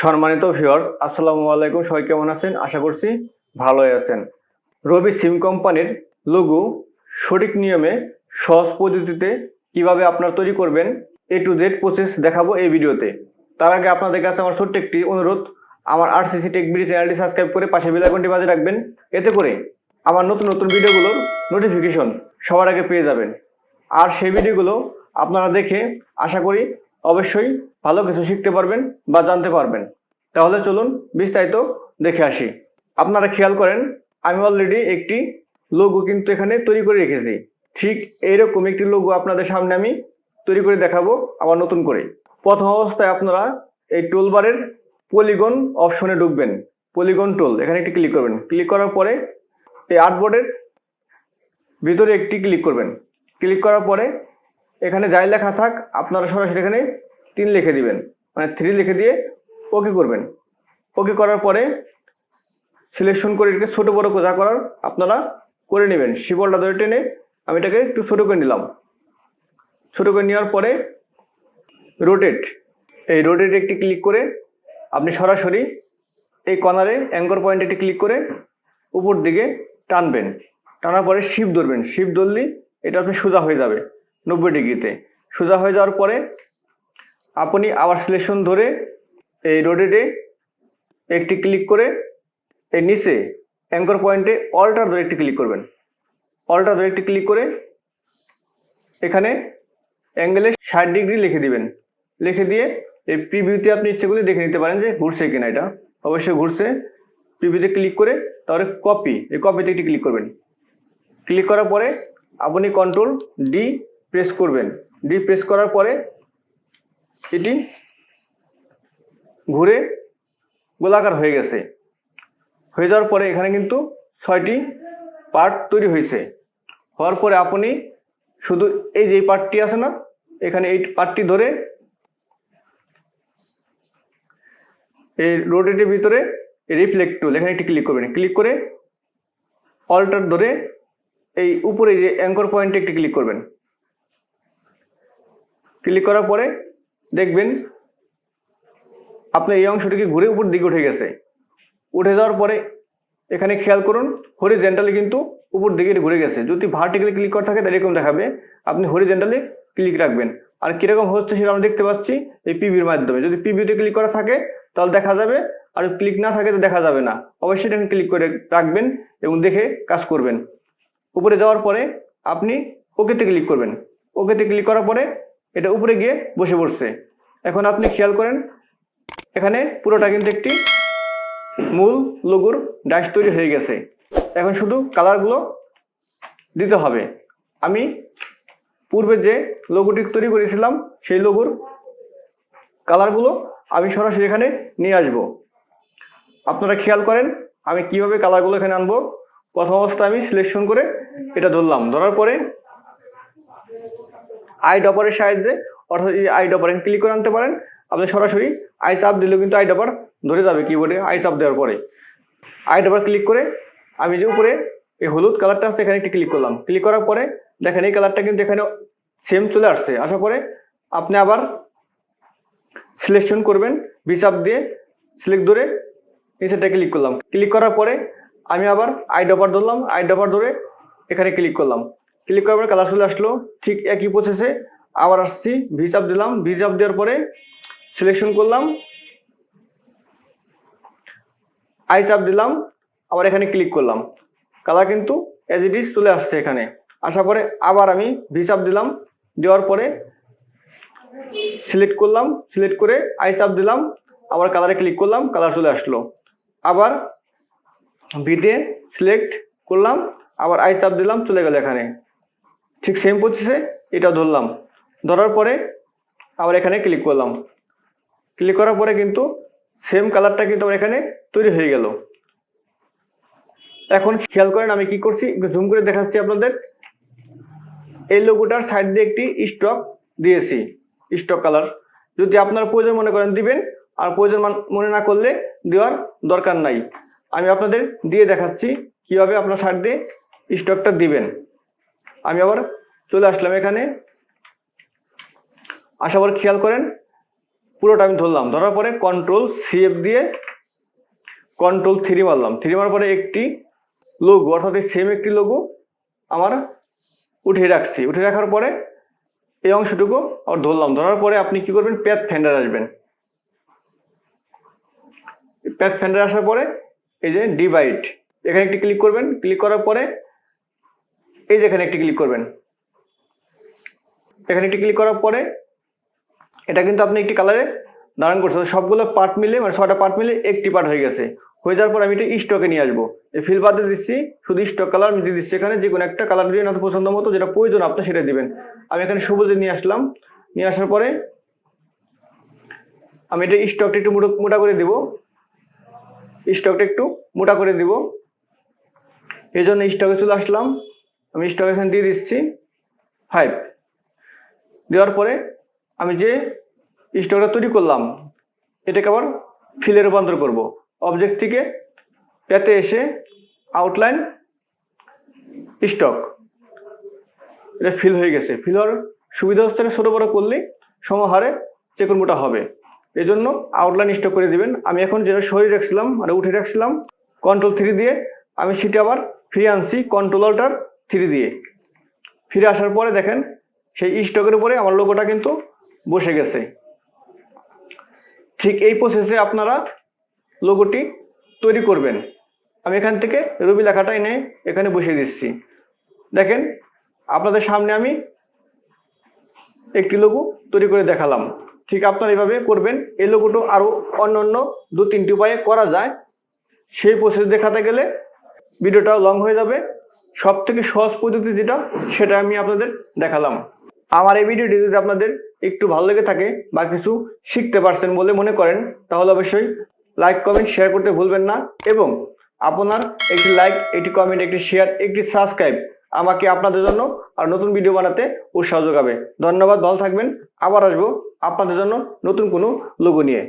সম্মানিত ভিউয়ার্স আসসালামু আলাইকুম। সবাই কেমন আছেন? আশা করছি ভালোই আছেন। রবি সিম কোম্পানির লোগো সঠিক নিয়মে, সহজ পদ্ধতিতে কীভাবে আপনারা তৈরি করবেন এ টু জেড প্রসেস দেখাবো এই ভিডিওতে। তার আগে আপনাদের কাছে আমার ছোট্ট একটি অনুরোধ, আমার আর সিসি টেক বিডি চ্যানেলটি সাবস্ক্রাইব করে পাশে বেল আইকনটি বাজে রাখবেন। এতে করে আমার নতুন নতুন ভিডিওগুলোর নোটিফিকেশন সবার আগে পেয়ে যাবেন। আর সেই ভিডিওগুলো আপনারা দেখে আশা করি অবশ্যই ভালো কিছু শিখতে পারবেন বা জানতে পারবেন। তাহলে চলুন বিস্তারিত দেখে আসি। আপনারা খেয়াল করেন, আমি অলরেডি একটি লোগো কিন্তু এখানে তৈরি করে রেখেছি। ঠিক এইরকম একটি লোগো আপনাদের সামনে আমি তৈরি করে দেখাবো আবার নতুন করে। প্রথম অবস্থায় আপনারা এই টুলবারের পলিগন অপশনে ঢুকবেন। পলিগন টুল এখানে একটি ক্লিক করবেন। ক্লিক করার পরে এই আর্টবোর্ডের ভিতরে একটি ক্লিক করবেন। ক্লিক করার পরে এখানে যাই লেখা থাক, আপনারা সরাসরি এখানে তিন লিখে দিবেন। মানে থ্রি লিখে দিয়ে ওকে করবেন। ওকে করার পরে সিলেকশন করে এটাকে ছোটো বড়ো যা করার আপনারা করে নেবেন। শিবলটা ধরে টেনে আমি এটাকে একটু ছোটো করে নিলাম। ছোটো করে নেওয়ার পরে রোটেট এই রোটেট একটি ক্লিক করে আপনি সরাসরি এই কর্নারে অ্যাঙ্কর পয়েন্ট একটি ক্লিক করে উপর দিকে টানবেন। টানার পরে শিপ ধরবেন। শিপ ধরলেই এটা আপনি সোজা হয়ে যাবে। নব্বই ডিগ্রিতে। সোজা হয়ে যাওয়ার পরে আপনি আবার সিলেকশন ধরে এই রোডেটে একটি ক্লিক করে এই নিচে অ্যাঙ্কর পয়েন্টে অল্টার ধরে একটি ক্লিক করবেন। অল্টার ধরে একটি ক্লিক করে এখানে অ্যাঙ্গেলে ষাট ডিগ্রি লিখে দিবেন। লিখে দিয়ে এই প্রিভিউতে আপনি ইচ্ছেগুলি দেখে নিতে পারেন যে ঘুরছে কিনা এটা। অবশ্যই ঘুরছে। প্রিভিউতে ক্লিক করে তারপরে কপি এই কপিতে একটি ক্লিক করবেন। ক্লিক করার পরে আপনি কন্ট্রোল ডি প্রেস করবেন। ডি প্রেস করার পরে এটি ঘুরে গোলাকার হয়ে গেছে। হয়ে যাওয়ার পরে এখানে কিন্তু ছয়টি পার্ট তৈরি হয়েছে। হওয়ার পরে আপনি শুধু এই যে পার্টটি আছে না, এখানে এই পার্টটি ধরে এই রোডেটের ভিতরে রিফ্লেক্ট এখানে একটি ক্লিক করবেন। ক্লিক করে অল্টার ধরে এই উপরে যে অ্যাঙ্কর পয়েন্টে একটি ক্লিক করবেন। ক্লিক করার পরে দেখবেন আপনার এই অংশটিকে ঘুরে উপর দিকে উঠে গেছে। উঠে যাওয়ার পরে এখানে খেয়াল করুন হরিজেন্টালি কিন্তু উপর দিকে ঘুরে গেছে। যদি ভার্টিক্যালি ক্লিক করা থাকে, তাহলে এরকম দেখাবে। আপনি হরিজেন্টালি ক্লিক রাখবেন। আর কীরকম হচ্ছে সেটা আমরা দেখতে পাচ্ছি এই পিভির মাধ্যমে। যদি পিভিতে ক্লিক করা থাকে, তাহলে দেখা যাবে। আর ক্লিক না থাকে তো দেখা যাবে না। অবশ্যই এখানে ক্লিক করে রাখবেন এবং দেখে কাজ করবেন। উপরে যাওয়ার পরে আপনি ওকেতে ক্লিক করবেন। ওকেতে ক্লিক করার পরে এটা উপরে গিয়ে বসে পড়ছে। এখন আপনি খেয়াল করেন, এখানে পুরোটা কিন্তু একটি মূল লোগোর ডাইস তৈরি হয়ে গেছে। এখন শুধু কালারগুলো দিতে হবে। আমি পূর্বে যে লোগোটি তৈরি করেছিলাম, সেই লোগোর কালারগুলো আমি সরাসরি এখানে নিয়ে আসব। আপনারা খেয়াল করেন, আমি কীভাবে কালারগুলো এখানে আনব? প্রথম অবস্থায় আমি সিলেকশন করে এটা ধরলাম। ধরার পরে আই ডপারের সাহায্যে, অর্থাৎ এই আই ডপার ক্লিক করে আনতে পারেন, আপনি সরাসরি আই চাপ দিলেও কিন্তু আই ডপার ধরে যাবে কিবোর্ডে আই চাপ দেওয়ার পরে। আই ডপার ক্লিক করে আমি যে উপরে এই হলুদ কালারটা আছে, এখানে একটি ক্লিক করলাম। ক্লিক করার পরে দেখেন এই কালারটা কিন্তু এখানে সেম চলে আসছে। আসার পরে আপনি আবার সিলেকশন করবেন বিচাপ দিয়ে সিলেক্ট ধরে নিচেটা ক্লিক করলাম। ক্লিক করার পরে আমি আবার আই ডপার ধরলাম। আই ডপার ধরে এখানে ক্লিক করলাম। ক্লিক করার পরে কালার চলে আসলো। ঠিক একই প্রসেসে আবার আসছি ভিচাপ দিলাম। ভিচাপ দেওয়ার পরে সিলেকশন করলাম। আই চাপ দিলাম, আবার এখানে ক্লিক করলাম। কালার কিন্তু এজ ইট ইজ চলে আসছে এখানে। আসার পরে আবার আমি ভিচাপ দিলাম। দেওয়ার পরে সিলেক্ট করলাম। সিলেক্ট করে আই চাপ দিলাম। আবার কালারে ক্লিক করলাম। কালার চলে আসলো। আবার ভিতে সিলেক্ট করলাম। আবার আই চাপ দিলাম। চলে গেল এখানে। ঠিক সেম প্রসেসে এটা ধরলাম। ধরার পরে আবার এখানে ক্লিক করলাম। ক্লিক করার পরে কিন্তু সেম কালারটা কিন্তু আমার এখানে তৈরি হয়ে গেল। এখন খেয়াল করেন আমি কি করছি জুম করে দেখাচ্ছি আপনাদের। এই লোগোটার সাইড দিয়ে একটি স্টক দিয়েছি স্টক কালার যদি আপনার প্রয়োজন মনে করেন দিবেন, আর প্রয়োজন মান- না করলে দেওয়ার দরকার নাই। আমি আপনাদের দিয়ে দেখাচ্ছি কীভাবে আপনার সাইড দিয়ে স্টকটা দিবেন। আমি আবার চলে আসলাম এখানে। আসার পর খেয়াল করেন, পুরোটা আমি ধরলাম। ধরার পরে কন্ট্রোল সিএফ দিয়ে কন্ট্রোল থ্রি মারলাম। থ্রি মারার পরে একটি লোগো অর্থাৎ সেম একটি লোগো আমার উঠিয়ে রাখছি। উঠিয়ে রাখার পরে এই অংশটুকু আবার ধরলাম। ধরার পরে আপনি কি করবেন? প্যাথ ফেন্ডার আসবেন। প্যাথ ফেন্ডার আসার পরে এই যে ডিভাইড এখানে একটি ক্লিক করবেন। ক্লিক করার পরে এই যে এখানে একটি ক্লিক করবেন। এখানে একটি ক্লিক করার পরে এটা কিন্তু আপনি একটি কালারে ধারণ করছেন। সবগুলো পার্ট মিলে মানে ছটা পার্ট মিলে একটি পার্ট হয়ে গেছে। হয়ে যাওয়ার পর আমি এটা স্টকে নিয়ে আসব। ফিল বাদে দিচ্ছি, শুধু স্টক কালার আমি দিয়ে দিচ্ছি এখানে। যে কোনো একটা কালার দিয়ে আপনার পছন্দ মতো, যেটা প্রয়োজন আপনি সেটা দিবেন। আমি এখানে সবুজে নিয়ে আসলাম। নিয়ে আসার পরে আমি এটা স্টকটা একটু মোটা করে দিব। স্টকটা একটু মোটা করে দিব। এই জন্য স্টকে চলে আসলাম। আমি স্টক এখানে দিয়ে দিচ্ছি। ফাইভ দেওয়ার পরে আমি যে স্টকটা তৈরি করলাম, এটাকে আবার ফিলে রূপান্তর করব। অবজেক্ট থেকে পেতে এসে আউটলাইন স্টক এটা ফিল হয়ে গেছে। ফিল হওয়ার সুবিধা হচ্ছে ছোটো বড়ো করলে সমাহারে চেকুন মোটা হবে। এই জন্য আউটলাইন স্টক করে দিবেন। আমি এখন যেটা সরিয়ে রাখছিলাম মানে উঠে রাখছিলাম কন্ট্রোল থ্রি দিয়ে আমি সেটা আবার ফিরে আনছি। কন্ট্রোল অল্টার থ্রি দিয়ে। ফিরে আসার পরে দেখেন, সেই স্টকের উপরে আমার লোগোটা কিন্তু বসে গেছে। ঠিক এই প্রসেসে আপনারা লোগোটি তৈরি করবেন। আমি এখান থেকে রবি লেখাটা এনে এখানে বসিয়ে দিচ্ছি। দেখেন, আপনাদের সামনে আমি একটি লোগো তৈরি করে দেখালাম। ঠিক আপনারা এইভাবে করবেন। এই লোগোটা আরও অন্য অন্য দু তিনটি উপায়ে করা যায়। সেই প্রসেস দেখাতে গেলে ভিডিওটা লং হয়ে যাবে। সব থেকে সহজ পদ্ধতি যেটা, সেটা আমি আপনাদের দেখালাম। আমার এই ভিডিওটি যদি আপনাদের একটু ভালো লেগে থাকে বা কিছু শিখতে পারছেন বলে মনে করেন, তাহলে অবশ্যই লাইক কমেন্ট শেয়ার করতে ভুলবেন না এবং আপনার একটি লাইক একটি কমেন্ট একটি শেয়ার একটি সাবস্ক্রাইব আমাকে আপনাদের জন্য আর নতুন ভিডিও বানাতে উৎসাহ যোগাবে। ধন্যবাদ, ভালো থাকবেন। আবার আসব আপনাদের জন্য নতুন কোনো লোগো নিয়ে।